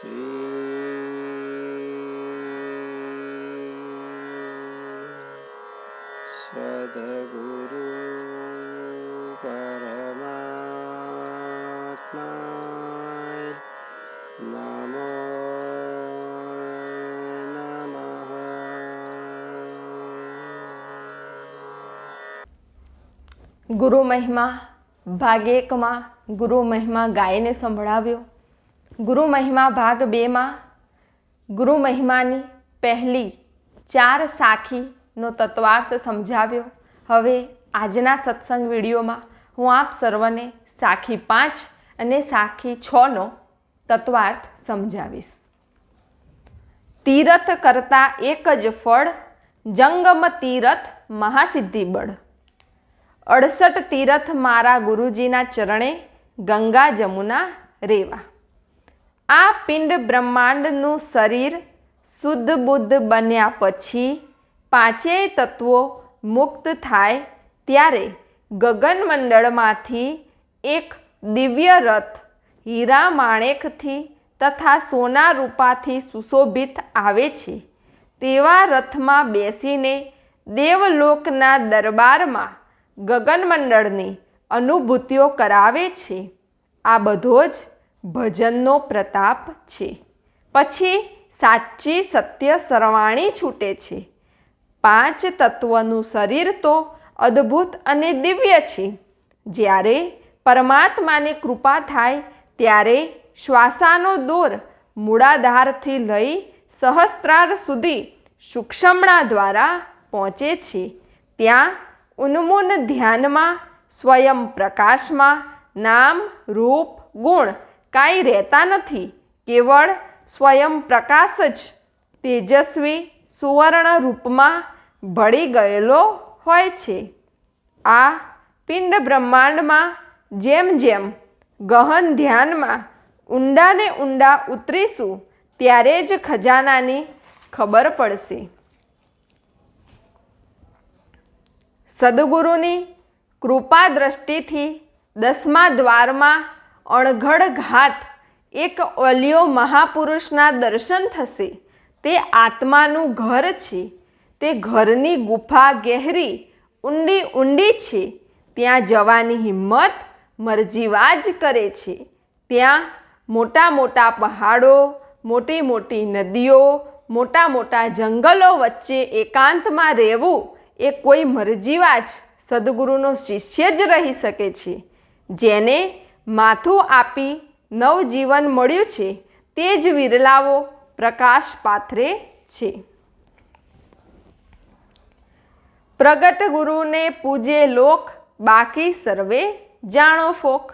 શ્રી સદગુરુ પરમાત્માય નમો ગુરુ મહિમા ભાગ એકમાં ગુરુ મહિમા ગાયને સંભળાવ્યો. ગુરુ મહિમા ભાગ બેમાં ગુરુ મહિમાની પહેલી ચાર સાખીનો તત્વાર્થ સમજાવ્યો. હવે આજના સત્સંગ વિડીયોમાં હું આપ સર્વને સાખી પાંચ અને સાખી છનો તત્વાર્થ સમજાવીશ. તીરથ કરતા એક જ ફળ, જંગમ તીરથ મહાસિદ્ધિ બળ. અડસઠ તીરથ મારા ગુરુજીના ચરણે ગંગા જમુના રેવા. આ પિંડ બ્રહ્માંડનું શરીર શુદ્ધ બુદ્ધ બન્યા પછી પાંચેય તત્વો મુક્ત થાય ત્યારે ગગનમંડળમાંથી એક દિવ્ય રથ હીરા માણેકથી તથા સોના રૂપાથી સુશોભિત આવે છે. તેવા રથમાં બેસીને દેવલોકના દરબારમાં ગગનમંડળની અનુભૂતિઓ કરાવે છે. આ બધો જ ભજનનો પ્રતાપ છે. પછી સાચી સત્ય સરવાણી છૂટે છે. પાંચ તત્વનું શરીર તો અદ્ભુત અને દિવ્ય છે. જ્યારે પરમાત્માની કૃપા થાય, ત્યારે શ્વાસાનો દોર મૂળાધારથી લઈ સહસ્ત્રાર સુધી સૂક્ષ્મણા દ્વારા પહોંચે છે. ત્યાં ઉન્મૂન ધ્યાનમાં, સ્વયં પ્રકાશમાં નામ, રૂપ, ગુણ કાંઈ રહેતા નથી, કેવળ સ્વયં પ્રકાશ જ તેજસ્વી સુવર્ણ રૂપમાં ભળી ગયેલો હોય છે. આ પિંડ બ્રહ્માંડમાં જેમ જેમ ગહન ધ્યાનમાં ઊંડાને ઊંડા ઉતરીશું, ત્યારે જ ખજાનાની ખબર પડશે. સદગુરુની કૃપા દ્રષ્ટિથી દસમા દ્વારમાં અણઘડ ઘાટ એક ઓલિયો મહાપુરુષના દર્શન થશે. તે આત્માનું ઘર છે. તે ઘરની ગુફા ગહેરી ઊંડી ઊંડી છે. ત્યાં જવાની હિંમત મરજીવા જ કરે છે. ત્યાં મોટા મોટા પહાડો, મોટી મોટી નદીઓ, મોટા મોટા જંગલો વચ્ચે એકાંતમાં રહેવું એ કોઈ મરજીવા જ સદગુરુનો શિષ્ય જ રહી શકે છે. જેને માથું આપી નવજીવન મળ્યું છે, તે જ વિરલાવો પ્રકાશ પાથરે છે. પ્રગટ ગુરુને પૂજે લોક, બાકી સર્વે જાણો ફોક.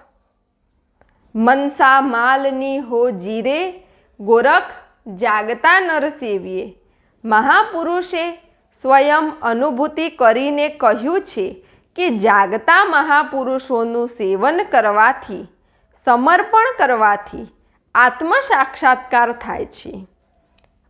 મનસા માલની હો જીરે, ગોરખ જાગતા નરસેવીએ મહાપુરુષે સ્વયં અનુભૂતિ કરીને કહ્યું છે કે જાગતા મહાપુરુષોનું સેવન કરવાથી, સમર્પણ કરવાથી આત્મ સાક્ષાત્કાર થાય છે.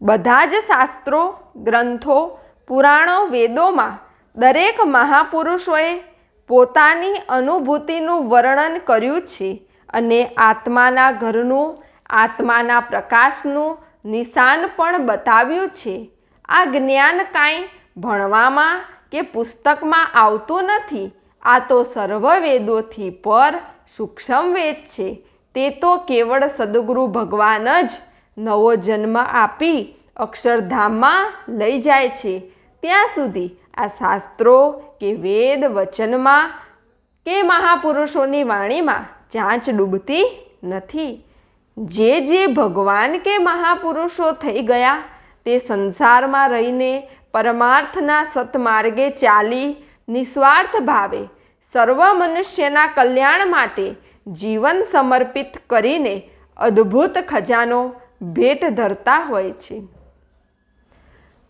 બધા જ શાસ્ત્રો, ગ્રંથો, પુરાણો, વેદોમાં દરેક મહાપુરુષોએ પોતાની અનુભૂતિનું વર્ણન કર્યું છે અને આત્માના ઘરનું, આત્માના પ્રકાશનું નિશાન પણ બતાવ્યું છે. આ જ્ઞાન કાંઈ ભણવામાં કે પુસ્તકમાં આવતું નથી. આ તો સર્વ વેદોથી પર સૂક્ષ્મ વેદ છે. તે તો કેવળ સદગુરુ ભગવાન જ નવો જન્મ આપી અક્ષરધામમાં લઈ જાય છે. ત્યાં સુધી આ શાસ્ત્રો કે વેદ વચનમાં કે મહાપુરુષોની વાણીમાં ચાંચ ડૂબતી નથી. જે જે ભગવાન કે મહાપુરુષો થઈ ગયા તે સંસારમાં રહીને પરમાર્થના સતમાર્ગે ચાલી, નિસ્વાર્થ ભાવે સર્વ મનુષ્યના કલ્યાણ માટે જીવન સમર્પિત કરીને અદ્ભુત ખજાનો ભેટ ધરતા હોય છે.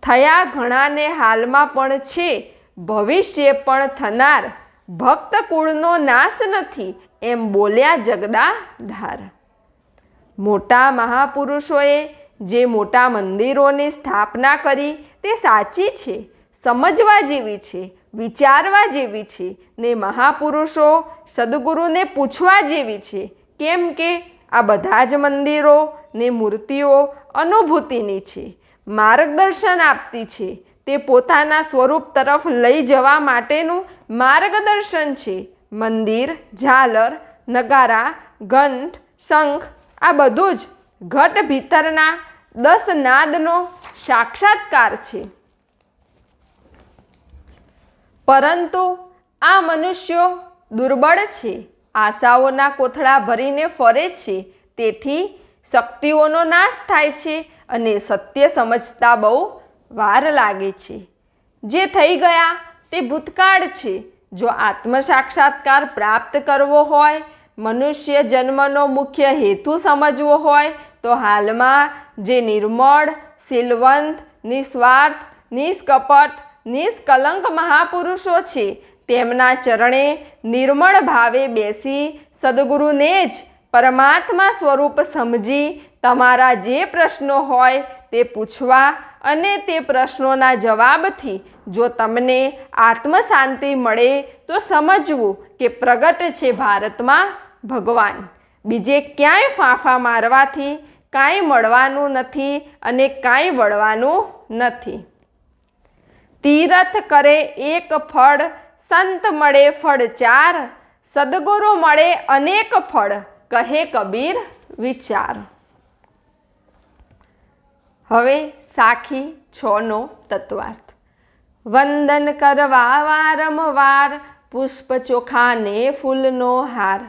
થયા ઘણાને હાલમાં પણ છે, ભવિષ્ય પણ થનાર ભક્ત કુળનો નાશ નથી, એમ બોલ્યા જગદાધાર. મોટા મહાપુરુષોએ જે મોટા મંદિરોની સ્થાપના કરી તે સાચી છે, સમજવા જેવી છે, વિચારવા જેવી છે, ને મહાપુરુષો સદગુરુને પૂછવા જેવી છે, કેમ કે આ બધા જ મંદિરો ને મૂર્તિઓ અનુભૂતિની છે, માર્ગદર્શન આપતી છે, તે પોતાના સ્વરૂપ તરફ લઈ જવા માટેનું માર્ગદર્શન છે, મંદિર, ઝાલર, નગારા ઘંટ શંખ આ બધું જ ઘટ ભીતરના દસ નાદનો સાક્ષાત્કાર છે. પરંતુ આ મનુષ્યો દુર્બળ છે, આશાઓના કોથળા ભરીને ફરે છે, તેથી શક્તિઓનો નાશ થાય છે અને સત્ય સમજતા બહુ વાર લાગે છે. જે થઈ ગયા તે ભૂતકાળ છે. જો આત્મ સાક્ષાત્કાર પ્રાપ્ત કરવો હોય, મનુષ્ય જન્મનો મુખ્ય હેતુ સમજવો હોય તો હાલમાં જે નિર્મળ, શીલવંત, નિસ્વાર્થ, નિષ્કપટ, નિષ્કલંક મહાપુરુષો છે, તેમના ચરણે નિર્મળ ભાવે બેસી સદગુરુને જ પરમાત્મા સ્વરૂપ સમજી તમારા જે પ્રશ્નો હોય તે પૂછવા અને તે પ્રશ્નોના જવાબથી જો તમને આત્મશાંતિ મળે તો સમજવું કે પ્રગટ છે ભારતમાં ભગવાન. બીજે ક્યાંય ફાંફા મારવાથી કાંઈ મળવાનું નથી અને કાંઈ વળવાનું નથી. તીરથ કરે એક ફળ, સંત મળે ફળ ચાર, સદગુરુ મળે અનેક ફળ, કહે કબીર વિચાર. હવે સાખી છનો તત્વાર્થ. વંદન કરવા વારંવાર પુષ્પ ચોખાને ફૂલનો હાર.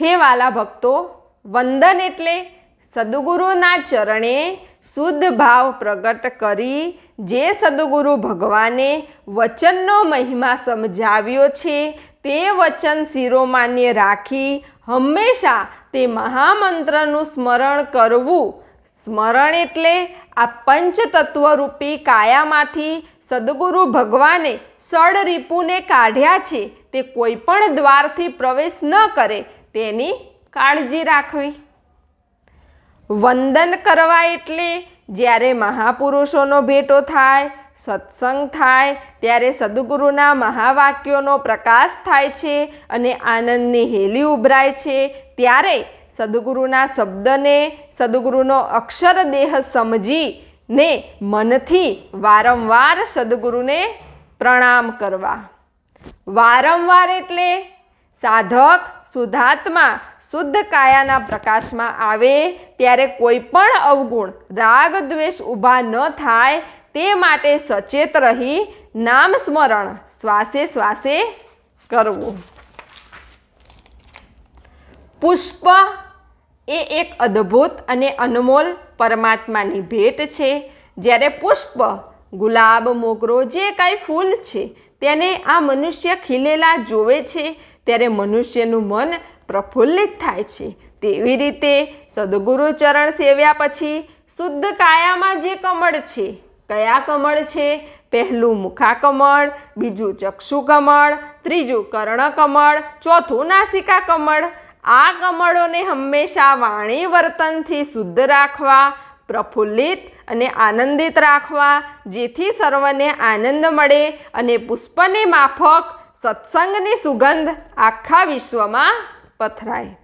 હે વાલા ભક્તો વંદન એટલે સદગુરુના ચરણે શુદ્ધ ભાવ પ્રગટ કરી જે સદગુરુ ભગવાને વચનનો મહિમા સમજાવ્યો છે, તે વચન શિરોમાન્ય રાખી હંમેશા તે મહામંત્રનું સ્મરણ કરવું. સ્મરણ એટલે આ પંચતત્વરૂપી કાયામાંથી સદગુરુ ભગવાને સડ રીપુને કાઢ્યા છે, તે કોઈ પણ દ્વારથી પ્રવેશ ન કરે, તેની કાળજી રાખવી. વંદન કરવા એટલે જ્યારે મહાપુરુષોનો ભેટો થાય, સત્સંગ થાય, ત્યારે સદગુરુના મહાવાક્યોનો પ્રકાશ થાય છે અને આનંદની હેલી ઉભરાય છે, ત્યારે સદગુરુના શબ્દને, સદગુરુનો અક્ષર દેહ સમજીને મનથી વારંવાર સદગુરુને પ્રણામ કરવા. વારંવાર એટલે સાધક શુદ્ધાત્મા શુદ્ધ કાયાના પ્રકાશમાં આવે ત્યારે કોઈ પણ અવગુણ રાગ દ્વેષ ઊભા ન થાય તે માટે સચેત રહી નામ સ્મરણ શ્વાસે શ્વાસે કરવું. પુષ્પ એ એક અદ્ભુત અને અનમોલ પરમાત્માની ભેટ છે. જ્યારે પુષ્પ, ગુલાબ, મોગરો જે કાંઈ ફૂલ છે તેને આ મનુષ્ય ખીલેલા જોવે છે, ત્યારે મનુષ્યનું મન પ્રફુલ્લિત થાય છે. તેવી રીતે સદગુરુ ચરણ સેવ્યા પછી શુદ્ધ કાયામાં જે કમળ છે, કયા કમળ છે? પહેલું મુખા કમળ બીજું ચક્ષુ કમળ ત્રીજું કર્ણ કમળ ચોથું નાસિકા કમળ આ કમળોને હંમેશા વાણી વર્તનથી શુદ્ધ રાખવા, પ્રફુલ્લિત અને આનંદિત રાખવા, જેથી સર્વને આનંદ મળે અને પુષ્પની માફક, સત્સંગની સુગંધ આખા વિશ્વમાં પથરાય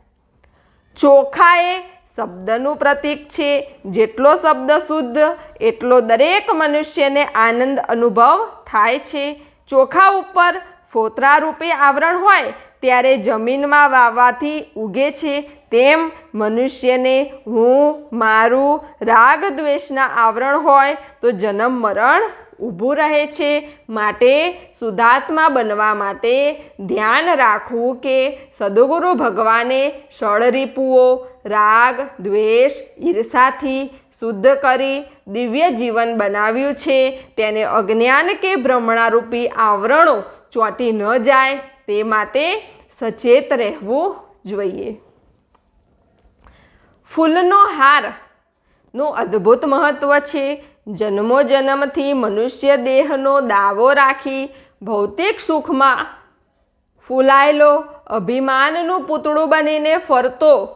ચોખા એ શબ્દનું પ્રતીક છે. જેટલો શબ્દ શુદ્ધ, એટલો દરેક મનુષ્યને આનંદ અનુભવ થાય છે. ચોખા ઉપર ફોતરા રૂપે આવરણ હોય, ત્યારે જમીનમાં વાવવાથી ઉગે છે. તેમ મનુષ્યને હું, મારું રાગ દ્વેષના આવરણ હોય, તો જન્મ મરણ ઊભું રહે છે માટે સુધાત્મા બનવા માટે ધ્યાન રાખવું કે સદગુરુ ભગવાને ષળરીપુઓ રાગ, દ્વેષ, ઈર્ષાથી શુદ્ધ કરી દિવ્ય જીવન બનાવ્યું છે. તેને અજ્ઞાન કે ભ્રમણારૂપી આવરણો ચોંટી ન જાય તે માટે સચેત રહેવું જોઈએ. ફૂલનો હારનું અદ્ભુત મહત્વ છે. જન્મો જન્મથી મનુષ્ય દેહનો દાવો રાખી ભૌતિક સુખમાં ફૂલાયેલો અભિમાનનું પૂતળું બનીને ફરતો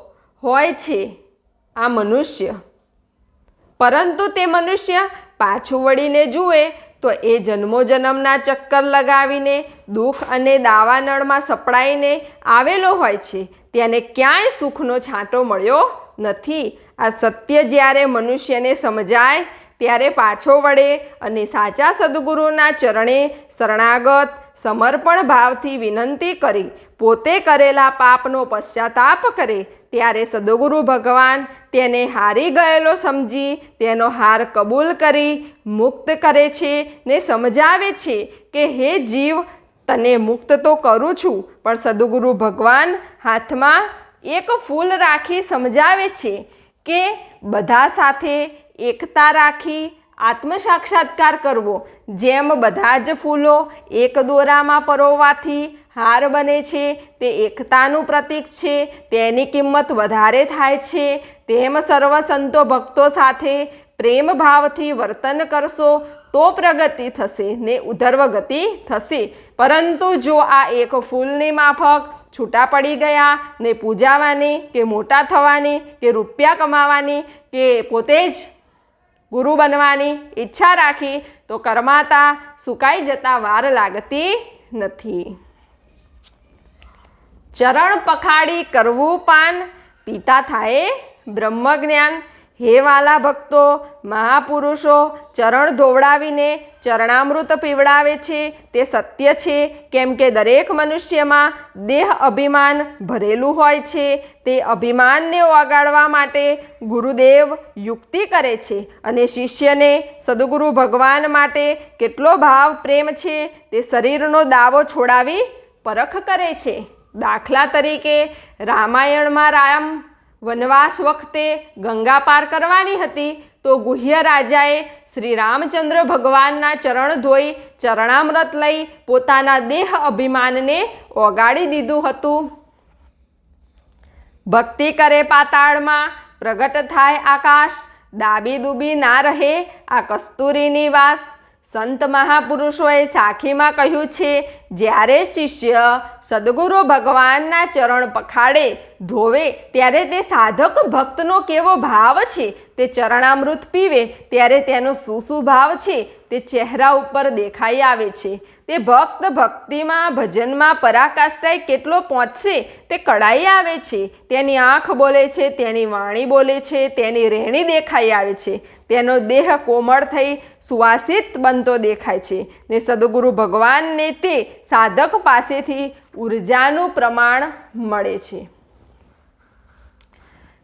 હોય છે આ મનુષ્ય. પરંતુ તે મનુષ્ય પાછું વળીને જુએ તો એ જન્મો જન્મના ચક્કર લગાવીને, દુઃખ અને દાવાનળમાં સપડાઈને આવેલો હોય છે. તેને ક્યાંય સુખનો છાંટો મળ્યો નથી. આ સત્ય જ્યારે મનુષ્યને સમજાય ત્યારે પાછો વળે અને સાચા સદગુરુના ચરણે શરણાગત, સમર્પણ ભાવથી વિનંતી કરી, પોતે કરેલા પાપનો પશ્ચાતાપ કરે, ત્યારે સદગુરુ ભગવાન તેને હારી ગયેલો સમજી, તેનો હાર કબૂલ કરી, મુક્ત કરે છે ને સમજાવે છે કે, હે જીવ, તને મુક્ત તો કરું છું, પણ સદગુરુ ભગવાન હાથમાં એક ફૂલ રાખી સમજાવે છે કે, બધા સાથે એકતા રાખી આત્મ સાક્ષાત્કાર કરવો. જેમ બધા જ ફૂલો એક દોરામાં પરોવાથી હાર બને છે, તે એકતાનું પ્રતીક છે, તેની કિંમત વધારે થાય છે. તેમ સર્વ સંતો ભક્તો સાથે પ્રેમ ભાવથી વર્તન કરશો, તો પ્રગતિ થશે ને ઉધર્વ ગતિ થશે. પરંતુ જો આ એક ફૂલની માફક છૂટા પડી ગયા ને પૂજાવાની કે મોટા થવાની કે રૂપિયા કમાવાની કે પોતે જ ગુરુ બનવાની ઈચ્છા રાખી તો કર્માતા સુકાઈ જતા વાર લાગતી નથી. ચરણ પખાડી કરવું પાન, પિતા થાય બ્રહ્મજ્ઞાન હે વાલા ભક્તો, મહાપુરુષો, ચરણ ધોવડાવીને ચરણામૃત પીવડાવે છે, તે સત્ય છે, કેમ કે દરેક મનુષ્યમાં દેહ અભિમાન ભરેલું હોય છે, તે અભિમાનને ઓગાળવા માટે ગુરુદેવ યુક્તિ કરે છે અને શિષ્યને સદગુરુ ભગવાન માટે કેટલો ભાવ પ્રેમ છે, તે શરીરનો દાવો છોડાવી પરખ કરે છે. દાખલા તરીકે રામાયણમાં રામ વનવાસ વખતે ગંગા પાર કરવાની હતી તો ગુહ્ય રાજાએ શ્રી રામચંદ્ર ભગવાનના ચરણ ધોઈ ચરણામૃત લઈ પોતાના દેહ અભિમાનને ઓગાળી દીધું હતું. ભક્તિ કરે પાતાળમાં, પ્રગટ થાય આકાશ દાબી દૂબી ના રહે આ કસ્તુરીની વાસ સંત મહાપુરુષોએ સાખીમાં કહ્યું છે, જ્યારે શિષ્ય સદગુરુ ભગવાનના ચરણ પખાડે ધોવે, ત્યારે તે સાધક ભક્તનો કેવો ભાવ છે? તે ચરણામૃત પીવે, ત્યારે તેનો શું શું ભાવ છે? તે ચહેરા ઉપર દેખાઈ આવે છે. તે ભક્ત ભક્તિમાં, ભજનમાં પરાકાષ્ઠાએ કેટલો પહોંચશે? તે કળાઈ આવે છે. તેની આંખ બોલે છે, તેની વાણી બોલે છે, તેની રહેણી દેખાઈ આવે છે. તેનો દેહ કોમળ થઈ સુવાસિત બનતો દેખાય છે. ને સદગુરુ ભગવાનને તે સાધક પાસેથી ઉર્જાનું પ્રમાણ મળે છે.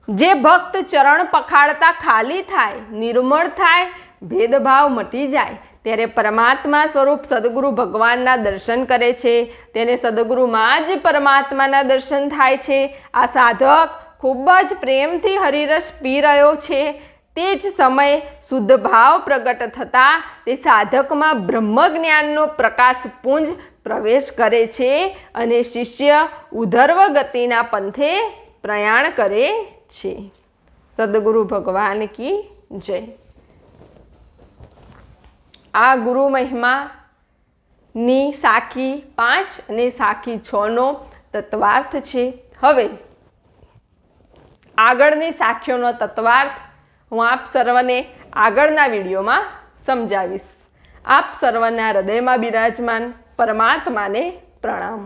જે ભક્ત ચરણ પખાડતા ખાલી થાય, નિર્મળ થાય, ભેદભાવ મટી જાય, ત્યારે પરમાત્મા સ્વરૂપ સદગુરુ ભગવાનના દર્શન કરે છે. તેને સદગુરુમાં જ પરમાત્માના દર્શન થાય છે. આ સાધક ખૂબ જ પ્રેમથી હરિરસ પી રહ્યો છે. તે જ સમયે શુદ્ધ ભાવ પ્રગટ થતાં તે સાધકમાં બ્રહ્મજ્ઞાનનો પ્રકાશ પુંજ પ્રવેશ કરે છે અને શિષ્ય ઉધર્વ ગતિના પંથે પ્રયાણ કરે છે. સદગુરુ ભગવાન કી જય. આ ગુરુ મહિમાની સાખી પાંચ અને સાખી છનો તત્વાર્થ છે. હવે આગળની સાખીઓનો તત્વાર્થ હું આપ સર્વને આગળના વિડીયોમાં સમજાવીશ. આપ સર્વના હૃદયમાં બિરાજમાન પરમાત્માને પ્રણામ.